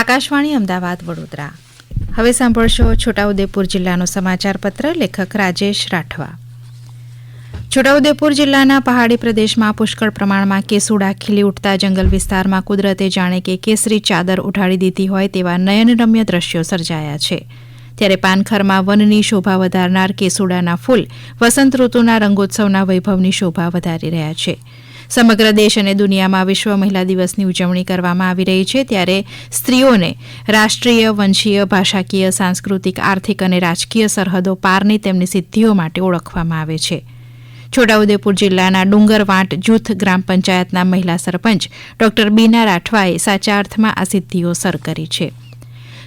આકાશવાણી અમદાવાદ વડોદરા. હવે સાંભળશો છોટાઉદેપુર જિલ્લાનો સમાચાર પત્ર, લેખક રાજેશ રાઠવા. છોટાઉદેપુર જિલ્લાના પહાડી પ્રદેશમાં પુષ્કળ પ્રમાણમાં કેસુડા ખીલી ઉઠતા જંગલ વિસ્તારમાં કુદરતે જાણે કે કેસરી ચાદર ઉઠાડી દીધી હોય તેવા નયનરમ્ય દ્રશ્યો સર્જાયા છે. ત્યારે પાનખરમાં વનની શોભા વધારનાર કેસુડાના ફૂલ, વસંત ઋતુના રંગોત્સવના વૈભવની શોભા વધારી રહ્યા છે. સમગ્ર દેશ અને દુનિયામાં વિશ્વ મહિલા દિવસની ઉજવણી કરવામાં આવી રહી છે ત્યારે સ્ત્રીઓને રાષ્ટ્રીય, વંશીય, ભાષાકીય, સાંસ્કૃતિક, આર્થિક અને રાજકીય સરહદો પારની તેમની સિદ્ધિઓ માટે ઓળખવામાં આવે છે. છોટાઉદેપુર જિલ્લાના ડુંગરવાંટ જૂથ ગ્રામ પંચાયતના મહિલા સરપંચ ડોક્ટર બીના રાઠવાએ સાચા અર્થમાં આ સિદ્ધિઓ સર કરી છે.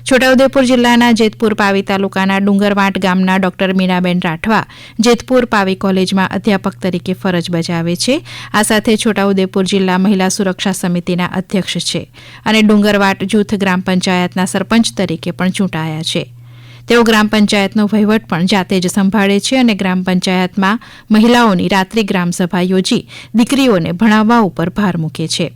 છોટાઉદેપુર જિલ્લાના જેતપુર પાવી તાલુકાના ડુંગરવાંટ ગામના ડોક્ટર મીનાબેન રાઠવા જેતપુર પાવી કોલેજમાં અધ્યાપક તરીકે ફરજ બજાવે છે. આ સાથે છોટાઉદેપુર જિલ્લા મહિલા સુરક્ષા સમિતિના અધ્યક્ષ છે અને ડુંગરવાટ જૂથ ગ્રામ પંચાયતના સરપંચ તરીકે પણ ચૂંટાયા છે. તેઓ ગ્રામ પંચાયતનો વહીવટ પણ જાતે જ સંભાળે છે અને ગ્રામ પંચાયતમાં મહિલાઓની રાત્રિ ગ્રામસભા યોજી દીકરીઓને ભણાવવા ઉપર ભાર મૂકે છે.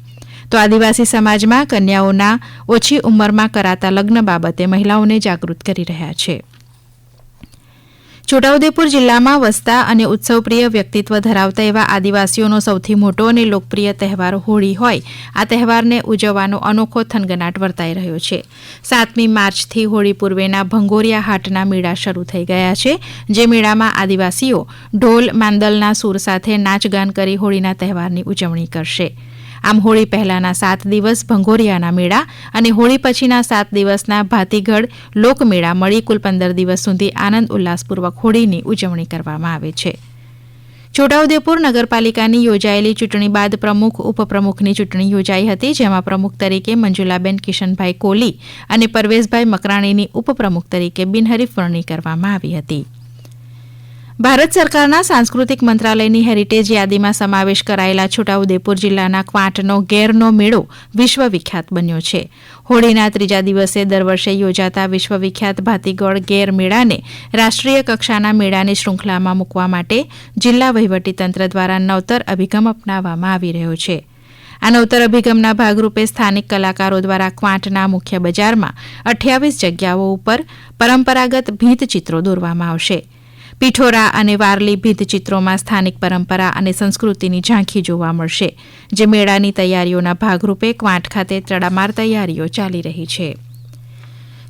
તો આદિવાસી સમાજમાં કન્યાઓના ઓછી ઉંમરમાં કરાતા લગ્ન બાબતે મહિલાઓને જાગૃત કરી રહ્યા છે. છોટાઉદેપુર જિલ્લામાં વસતા અને ઉત્સવપ્રિય વ્યક્તિત્વ ધરાવતા એવા આદિવાસીઓનો સૌથી મોટો અને લોકપ્રિય તહેવાર હોળી હોય. આ તહેવારને ઉજવવાનો અનોખો થનગનાટ વર્તાઈ રહ્યો છે. સાતમી માર્ચથી હોળી પૂર્વેના ભંગોરિયા હાટના મેળા શરૂ થઈ ગયા છે, જે મેળામાં આદિવાસીઓ ઢોલ, માંદલના સૂર સાથે નાચગાન કરી હોળીના તહેવારની ઉજવણી કરશે. આમ હોળી પહેલાના સાત દિવસ ભંગોરિયાના મેળા અને હોળી પછીના સાત દિવસના ભાતીગઢ લોકમેળા મળી કુલ પંદર દિવસ સુધી આનંદ ઉલ્લાસપૂર્વક હોળીની ઉજવણી કરવામાં આવે છે. છોટાઉદેપુર નગરપાલિકાની યોજાયેલી ચૂંટણી બાદ પ્રમુખ, ઉપપ્રમુખની ચૂંટણી યોજાઈ હતી, જેમાં પ્રમુખ તરીકે મંજુલાબેન કિશનભાઈ કોલી અને પરવેશભાઈ મકરાણીની ઉપપ્રમુખ તરીકે બિનહરીફ વરણી કરવામાં આવી હતી. ભારત સરકારના સાંસ્કૃતિક મંત્રાલયની હેરિટેજ યાદીમાં સમાવેશ કરાયેલા છોટાઉદેપુર જિલ્લાના ક્વાંટનો ગેરનો મેળો વિશ્વવિખ્યાત બન્યો છે. હોળીના ત્રીજા દિવસે દર વર્ષે યોજાતા વિશ્વવિખ્યાત ભાતીગળ ગેર મેળાને રાષ્ટ્રીય કક્ષાના મેળાની શૃંખલામાં મૂકવા માટે જિલ્લા વહીવટીતંત્ર દ્વારા નવતર અભિગમ અપનાવવામાં આવી રહ્યો છે. આ નવતર અભિગમના ભાગરૂપે સ્થાનિક કલાકારો દ્વારા ક્વાંટના મુખ્ય બજારમાં અઠ્યાવીસ જગ્યાઓ ઉપર પરંપરાગત ભીંત ચિત્રો દોરવામાં આવશે. પીઠોરા અને વારલી ભીંતચિત્રોમાં સ્થાનિક પરંપરા અને સંસ્કૃતિની ઝાંખી જોવા મળશે, જે મેળાની તૈયારીઓના ભાગરૂપે ક્વાંટ ખાતે તડામાર તૈયારીઓ ચાલી રહી છે.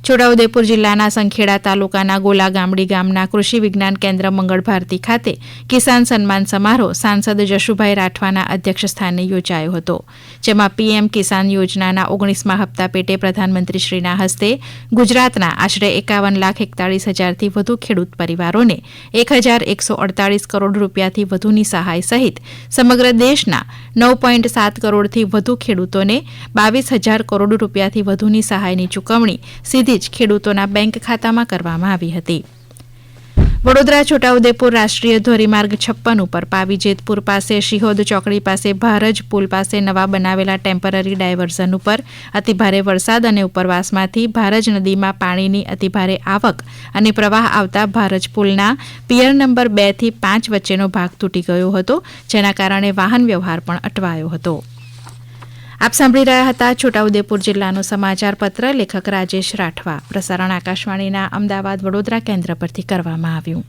છોટાઉદેપુર જિલ્લાના સંખેડા તાલુકાના ગોલા ગામડી ગામના કૃષિ વિજ્ઞાન કેન્દ્ર મંગળ ભારતી ખાતે કિસાન સન્માન સમારોહ સાંસદ જશુભાઈ રાઠવાના અધ્યક્ષસ્થાને યોજાયો હતો, જેમાં પીએમ કિસાન યોજનાના ઓગણીસમા હપ્તા પેટે પ્રધાનમંત્રીશ્રીના હસ્તે ગુજરાતના આશરે એકાવન લાખ એકતાળીસ હજારથી વધુ ખેડૂત પરિવારોને એક હજાર એકસો અડતાળીસ કરોડ રૂપિયાથી વધુની સહાય સહિત સમગ્ર દેશના નવ પોઈન્ટ સાત કરોડથી વધુ ખેડૂતોને બાવીસ હજાર કરોડ રૂપિયાથી વધુની સહાયની ચૂકવણી સીધી જ ખેડૂતોના બેંક ખાતામાં કરવામાં આવી હતી. વડોદરા છોટાઉદેપુર રાષ્ટ્રીય ધોરીમાર્ગ છપ્પન ઉપર પાવી જેતપુર પાસે શિહોદ ચોકડી પાસે ભારજ પુલ પાસે નવા બનાવેલા ટેમ્પરરી ડાયવર્ઝન ઉપર અતિભારે વરસાદ અને ઉપરવાસમાંથી ભારજ નદીમાં પાણીની અતિભારે આવક અને પ્રવાહ આવતા ભારજ પુલના પિયર નંબર બેથી પાંચ વચ્ચેનો ભાગ તૂટી ગયો હતો, જેના કારણે વાહન વ્યવહાર પણ અટવાયો હતો. આપ સાંભળી રહ્યા હતા છોટાઉદેપુર જિલ્લાનો સમાચાર પત્ર લેખક રાજેશ રાઠવા. પ્રસારણ આકાશવાણીના અમદાવાદ વડોદરા કેન્દ્ર પરથી કરવામાં આવ્યું.